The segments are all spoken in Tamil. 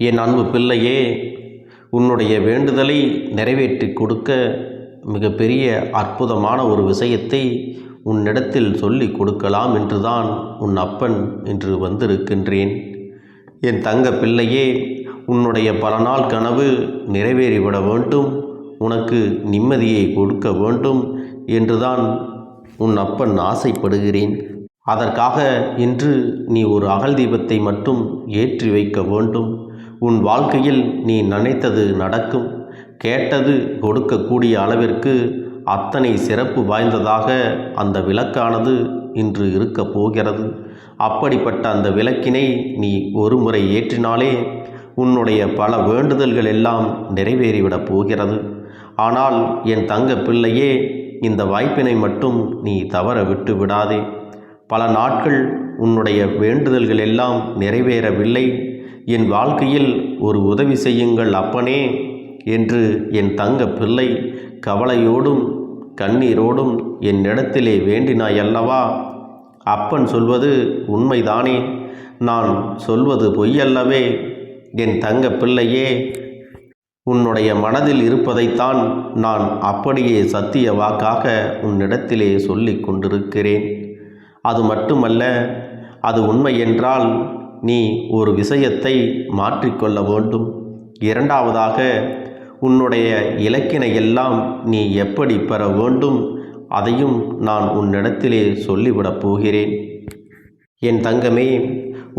என் அன்பு பிள்ளையே உன்னுடைய வேண்டுதலை நிறைவேற்றி கொடுக்க மிகப்பெரிய அற்புதமான ஒரு விஷயத்தை உன்னிடத்தில் சொல்லி கொடுக்கலாம் என்றுதான் உன் அப்பன் இன்று வந்திருக்கின்றேன். என் தங்க பிள்ளையே உன்னுடைய பல நாள் கனவு நிறைவேறிவிட வேண்டும் உனக்கு நிம்மதியை கொடுக்க வேண்டும் என்றுதான் உன் அப்பன் ஆசைப்படுகிறேன். அதற்காக இன்று நீ ஒரு அகல் தீபத்தை மட்டும் ஏற்றி வைக்க வேண்டும். உன் வாழ்க்கையில் நீ நினைத்தது நடக்கும். கேட்டது கொடுக்கக்கூடிய அளவிற்கு அத்தனை சிறப்பு வாய்ந்ததாக அந்த விளக்கானது இன்று இருக்கப் போகிறது. அப்படிப்பட்ட அந்த விளக்கினை நீ ஒரு முறை ஏற்றினாலே உன்னுடைய பல வேண்டுதல்கள் எல்லாம் நிறைவேறிவிடப் போகிறது. ஆனால் என் தங்க பிள்ளையே இந்த வாய்ப்பினை மட்டும் நீ தவற விட்டு விடாதே. பல நாட்கள் உன்னுடைய வேண்டுதல்கள் எல்லாம் நிறைவேறவில்லை. என் வாழ்க்கையில் ஒரு உதவி செய்யுங்கள் அப்பனே என்று என் தங்க பிள்ளை கவலையோடும் கண்ணீரோடும் என்னிடத்திலே வேண்டினாய் அல்லவா அப்பன் சொல்வது உண்மைதானே? நான் சொல்வது பொய்யல்லவே? என் தங்க பிள்ளையே உன்னுடைய மனதில் இருப்பதைத்தான் நான் அப்படியே சத்திய வாக்காக உன்னிடத்திலே சொல்லிக் கொண்டிருக்கிறேன். அது மட்டுமல்ல அது உண்மை என்றால் நீ ஒரு விஷயத்தை மாற்றிக்கொள்ள வேண்டும். இரண்டாவதாக உன்னுடைய இலக்கினை எல்லாம் நீ எப்படி பெற வேண்டும்? அதையும் நான் உன்னிடத்திலே சொல்லிவிடப் போகிறேன். என் தங்கமே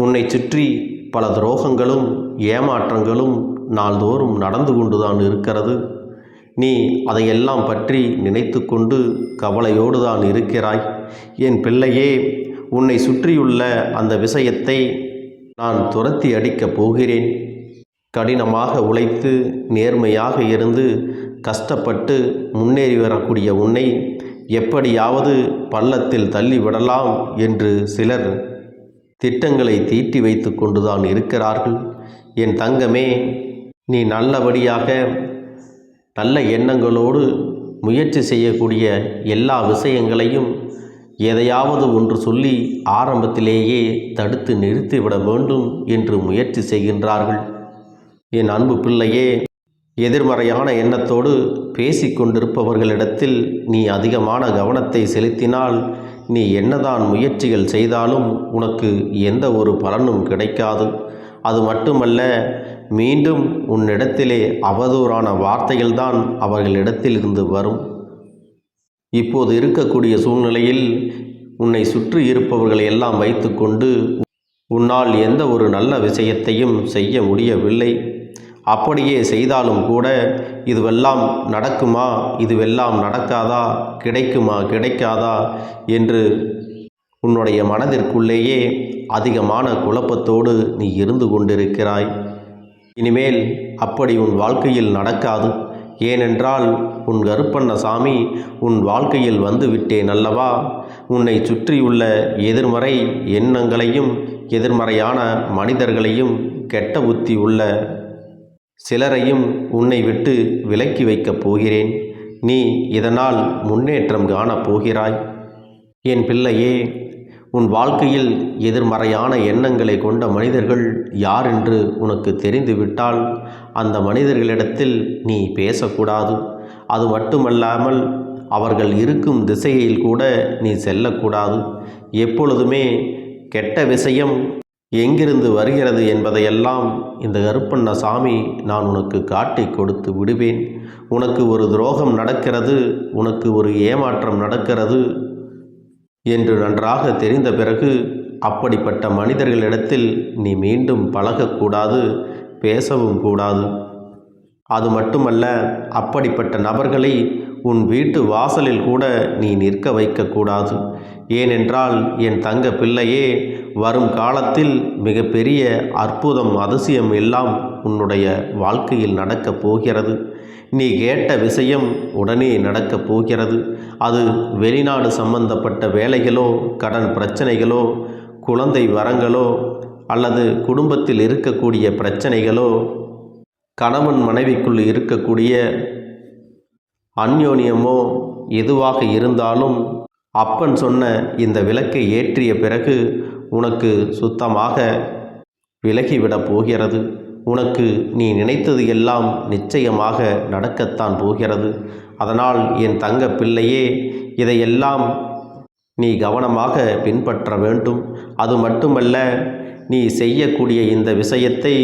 உன்னை சுற்றி பல துரோகங்களும் ஏமாற்றங்களும் நாள்தோறும் நடந்து கொண்டுதான் இருக்கிறது. நீ அதையெல்லாம் பற்றி நினைத்து கொண்டு கவலையோடு தான் இருக்கிறாய். என் பிள்ளையே உன்னை சுற்றியுள்ள அந்த விஷயத்தை நான் துரத்தி அடிக்கப் போகிறேன். கடினமாக உழைத்து நேர்மையாக இருந்து கஷ்டப்பட்டு முன்னேறி வரக்கூடிய உன்னை எப்படியாவது பள்ளத்தில் தள்ளிவிடலாம் என்று சிலர் திட்டங்களை தீட்டி வைத்து கொண்டுதான் இருக்கிறார்கள். என் தங்கமே நீ நல்லபடியாக நல்ல எண்ணங்களோடு முயற்சி செய்யக்கூடிய எல்லா விஷயங்களையும் எதையாவது ஒன்று சொல்லி ஆரம்பத்திலேயே தடுத்து நிறுத்திவிட வேண்டும் என்று முயற்சி செய்கின்றார்கள். என் அன்பு பிள்ளையே எதிர்மறையான எண்ணத்தோடு பேசிக்கொண்டிருப்பவர்களிடத்தில் நீ அதிகமான கவனத்தை செலுத்தினால் நீ என்னதான் முயற்சிகள் செய்தாலும் உனக்கு எந்த ஒரு பலனும் கிடைக்காது. அது மட்டுமல்ல மீண்டும் உன்னிடத்திலே அவதூறான வார்த்தைகள்தான் அவர்களிடத்திலிருந்து வரும். இப்போது இருக்கக்கூடிய சூழ்நிலையில் உன்னை சுற்றி இருப்பவர்களை எல்லாம் வைத்துக்கொண்டு உன்னால் எந்த ஒரு நல்ல விஷயத்தையும் செய்ய முடியவில்லை. அப்படியே செய்தாலும் கூட இதுவெல்லாம் நடக்குமா? இதுவெல்லாம் நடக்காதா? கிடைக்குமா? கிடைக்காதா? என்று உன்னுடைய மனதிற்குள்ளேயே அதிகமான குழப்பத்தோடு நீ இருந்து கொண்டிருக்கிறாய். இனிமேல் அப்படி உன் வாழ்க்கையில் நடக்காது. ஏனென்றால் உன் கருப்பண்ணசாமி உன் வாழ்க்கையில் வந்து விட்டேன் அல்லவா? உன்னை சுற்றியுள்ள எதிர்மறை எண்ணங்களையும் எதிர்மறையான மனிதர்களையும் கெட்ட புத்தி உள்ள சிலரையும் உன்னை விட்டு விலக்கி வைக்கப் போகிறேன். நீ இதனால் முன்னேற்றம் காணப் போகிறாய். என் பிள்ளையே உன் வாழ்க்கையில் எதிர்மறையான எண்ணங்களை கொண்ட மனிதர்கள் யார் என்று உனக்கு தெரிந்துவிட்டால் அந்த மனிதர்களிடத்தில் நீ பேசக்கூடாது. அது மட்டுமல்லாமல் அவர்கள் இருக்கும் திசையில் கூட நீ செல்லக்கூடாது. எப்பொழுதுமே கெட்ட விஷயம் எங்கிருந்து வருகிறது என்பதையெல்லாம் இந்த கருப்பண்ண சாமி நான் உனக்கு காட்டி கொடுத்து விடுவேன். உனக்கு ஒரு துரோகம் நடக்கிறது உனக்கு ஒரு ஏமாற்றம் நடக்கிறது என்று நன்றாக தெரிந்த பிறகு அப்படிப்பட்ட மனிதர்களிடத்தில் நீ மீண்டும் பழகக்கூடாது பேசவும் கூடாது. அது மட்டுமல்ல அப்படிப்பட்ட நபர்களை உன் வீட்டு வாசலில் கூட நீ நிற்க வைக்கக்கூடாது. ஏனென்றால் என் தங்க பிள்ளையே வரும் காலத்தில் மிகப்பெரிய அற்புதம் அதிசயம் எல்லாம் உன்னுடைய வாழ்க்கையில் நடக்கப் போகிறது. நீ கேட்ட விஷயம் உடனே நடக்கப் போகிறது. அது வெளிநாடு சம்பந்தப்பட்ட வேலைகளோ கடன் பிரச்சனைகளோ குழந்தை வரங்களோ அல்லது குடும்பத்தில் இருக்கக்கூடிய பிரச்சனைகளோ கணவன் மனைவிக்குள் இருக்கக்கூடிய அந்யோன்யமோ எதுவாக இருந்தாலும் அப்பன் சொன்ன இந்த விளக்கை ஏற்றிய பிறகு உனக்கு சுத்தமாக விலகிவிடப் போகிறது. உனக்கு நீ நினைத்தது எல்லாம் நிச்சயமாக நடக்கத்தான் போகிறது. அதனால் என் தங்க பிள்ளையே இதையெல்லாம் நீ கவனமாக பின்பற்ற வேண்டும். அது மட்டுமல்ல நீ செய்யக்கூடிய இந்த விஷயத்தை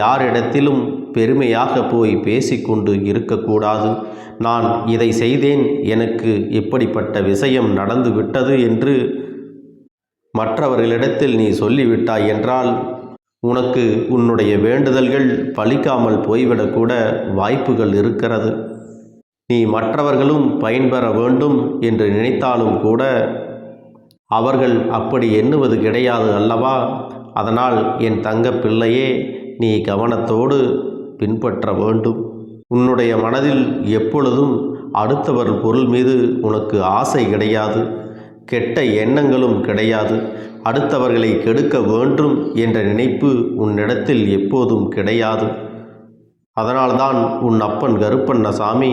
யாரிடத்திலும் பெருமையாக போய் பேசிக்கொண்டு இருக்கக்கூடாது. நான் இதை செய்தேன் எனக்கு இப்படிப்பட்ட விஷயம் நடந்து விட்டது என்று மற்றவர்களிடத்தில் நீ சொல்லிவிட்டாய் என்றால் உனக்கு உன்னுடைய வேண்டுதல்கள் பலிக்காமல் போய்விடக்கூட வாய்ப்புகள் இருக்கிறது. நீ மற்றவர்களும் பயன்பெற வேண்டும் என்று நினைத்தாலும் கூட அவர்கள் அப்படி எண்ணுவது கிடையாது அல்லவா? அதனால் என் தங்க பிள்ளையே நீ கவனத்தோடு பின்பற்ற வேண்டும். உன்னுடைய மனதில் எப்பொழுதும் அடுத்தவர் பொருள் மீது உனக்கு ஆசை கிடையாது. கெட்ட எண்ணங்களும் கிடையாது. அடுத்தவர்களை கெடுக்க வேண்டும் என்ற நினைப்பு உன்னிடத்தில் எப்போதும் கிடையாது. அதனால்தான் உன் அப்பன் கருப்பண்ணசாமி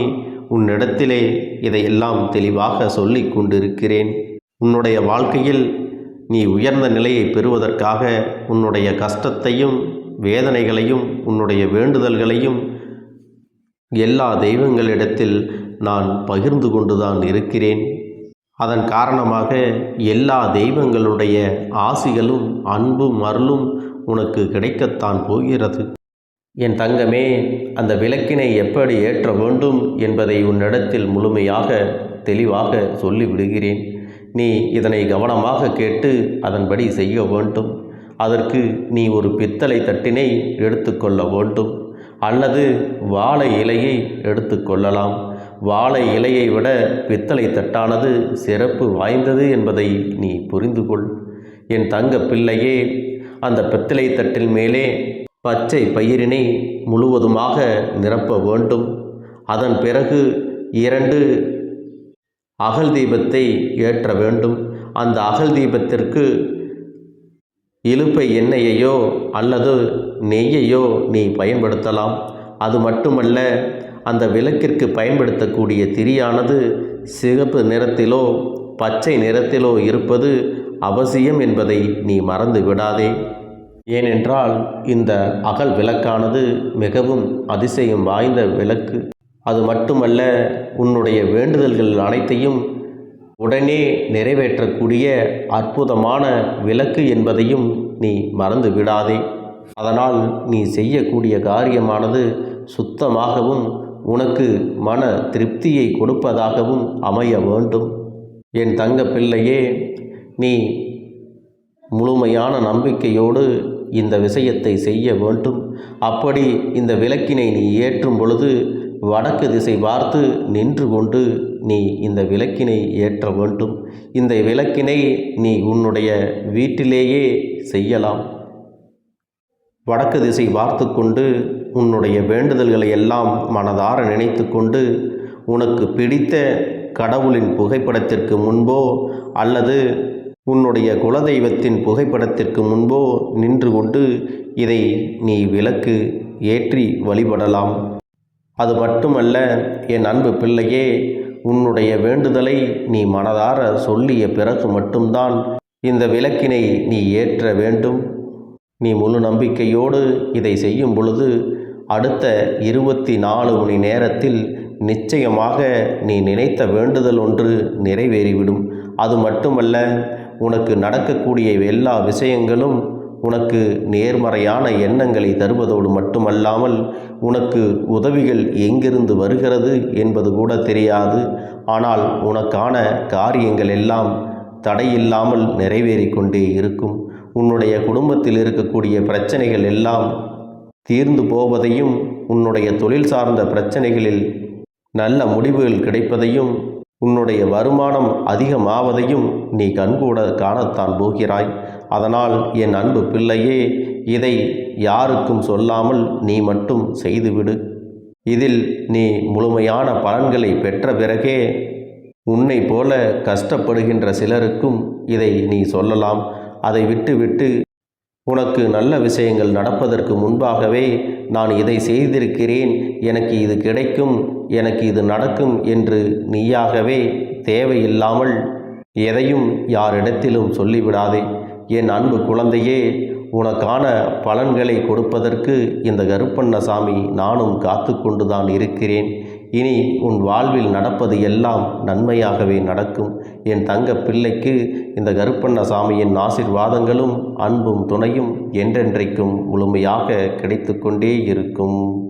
உன்னிடத்திலே இதையெல்லாம் தெளிவாக சொல்லிக் கொண்டிருக்கிறேன். உன்னுடைய வாழ்க்கையில் நீ உயர்ந்த நிலையை பெறுவதற்காக உன்னுடைய கஷ்டத்தையும் வேதனைகளையும் உன்னுடைய வேண்டுதல்களையும் எல்லா தெய்வங்களிடத்தில் நான் பகிர்ந்து கொண்டுதான் இருக்கிறேன். அதன் காரணமாக எல்லா தெய்வங்களுடைய ஆசிகளும் அன்பும் அருளும் உனக்கு கிடைக்கத்தான் போகிறது. என் தங்கமே அந்த விளக்கினை எப்படி ஏற்ற வேண்டும் என்பதை உன்னிடத்தில் முழுமையாக தெளிவாக சொல்லிவிடுகிறேன். நீ இதனை கவனமாக கேட்டு அதன்படி செய்ய வேண்டும். அதற்கு நீ ஒரு பித்தளை தட்டினை எடுத்துக்கொள்ள வேண்டும். அல்லது வாழை இலையை எடுத்துக்கொள்ளலாம். வாழை இலையை விட பித்தளை தட்டானது சிறப்பு வாய்ந்தது என்பதை நீ புரிந்து கொள் என் தங்க பிள்ளையே அந்த பித்தளை தட்டில் மேலே பச்சை பயிரினை முழுவதுமாக நிரப்ப வேண்டும். அதன் பிறகு இரண்டு அகல் தீபத்தை ஏற்ற வேண்டும். அந்த அகல் தீபத்திற்கு இலுப்பை எண்ணெயையோ அல்லது நெய்யையோ நீ பயன்படுத்தலாம். அது மட்டுமல்ல அந்த விளக்கிற்கு பயன்படுத்தக்கூடிய திரியானது சிகப்பு நிறத்திலோ பச்சை நிறத்திலோ இருப்பது அவசியம் என்பதை நீ மறந்து விடாதே. ஏனென்றால் இந்த அகல் விளக்கானது மிகவும் அதிசயம் வாய்ந்த விளக்கு. அது மட்டுமல்ல உன்னுடைய வேண்டுதல்கள் அனைத்தையும் உடனே நிறைவேற்றக்கூடிய அற்புதமான விளக்கு என்பதையும் நீ மறந்து விடாதே. அதனால் நீ செய்யக்கூடிய காரியமானது சுத்தமாகவும் உனக்கு மன திருப்தியை கொடுப்பதாகவும் அமைய வேண்டும். என் தங்க பிள்ளையே நீ முழுமையான நம்பிக்கையோடு இந்த விஷயத்தை செய்ய வேண்டும். அப்படி இந்த விளக்கினை நீ ஏற்றும் பொழுது வடக்கு திசை பார்த்து நின்று கொண்டு நீ இந்த விளக்கினை ஏற்ற வேண்டும். இந்த விளக்கினை நீ உன்னுடைய வீட்டிலேயே செய்யலாம். வடக்கு திசை பார்த்து கொண்டு உன்னுடைய வேண்டுதல்களை எல்லாம் மனதார நினைத்து கொண்டு உனக்கு பிடித்த கடவுளின் புகைப்படத்திற்கு முன்போ அல்லது உன்னுடைய குலதெய்வத்தின் புகைப்படத்திற்கு முன்போ நின்று கொண்டு இதை நீ விளக்கு ஏற்றி வழிபடலாம். அது மட்டுமல்ல என் அன்பு பிள்ளையே உன்னுடைய வேண்டுதலை நீ மனதார சொல்லிய பிறகு மட்டும்தான் இந்த விளக்கினை நீ ஏற்ற வேண்டும். நீ முழு நம்பிக்கையோடு இதை செய்யும் பொழுது அடுத்த இருபத்தி நாலு மணி நேரத்தில் நிச்சயமாக நீ நினைத்த வேண்டுதல் ஒன்று நிறைவேறிவிடும். அது மட்டுமல்ல உனக்கு நடக்கக்கூடிய எல்லா விஷயங்களும் உனக்கு நேர்மறையான எண்ணங்களை தருவதோடு மட்டுமல்லாமல் உனக்கு உதவிகள் எங்கிருந்து வருகிறது என்பது கூட தெரியாது. ஆனால் உனக்கான காரியங்கள் எல்லாம் தடையில்லாமல் நிறைவேறிக்கொண்டே இருக்கும். உன்னுடைய குடும்பத்தில் இருக்கக்கூடிய பிரச்சனைகள் எல்லாம் தீர்ந்து போவதையும் உன்னுடைய தொழில் சார்ந்த பிரச்சனைகளில் நல்ல முடிவுகள் கிடைப்பதையும் உன்னுடைய வருமானம் அதிகமாவதையும் நீ கண்கூட காணத்தான் போகிறாய். அதனால் என் அன்பு பிள்ளையே இதை யாருக்கும் சொல்லாமல் நீ மட்டும் செய்துவிடு. இதில் நீ முழுமையான பலன்களை பெற்ற பிறகே உன்னை போல கஷ்டப்படுகின்ற சிலருக்கும் இதை நீ சொல்லலாம். அதை விட்டுவிட்டு உனக்கு நல்ல விஷயங்கள் நடப்பதற்கு முன்பாகவே நான் இதை செய்திருக்கிறேன். எனக்கு இது கிடைக்கும் எனக்கு இது நடக்கும் என்று நீயாகவே தேவையில்லாமல் எதையும் யாரிடத்திலும் சொல்லிவிடாதே. என் அன்பு குழந்தையே உனக்கான பலன்களை கொடுப்பதற்கு இந்த கருப்பண்ணசாமி நானும் காத்து கொண்டுதான் இருக்கிறேன். இனி உன் வாழ்வில் நடப்பது எல்லாம் நன்மையாகவே நடக்கும். என் தங்க பிள்ளைக்கு இந்த கருப்பண்ணசாமியின் ஆசிர்வாதங்களும் அன்பும் துணையும் என்றென்றைக்கும் முழுமையாக கிடைத்து கொண்டே இருக்கும்.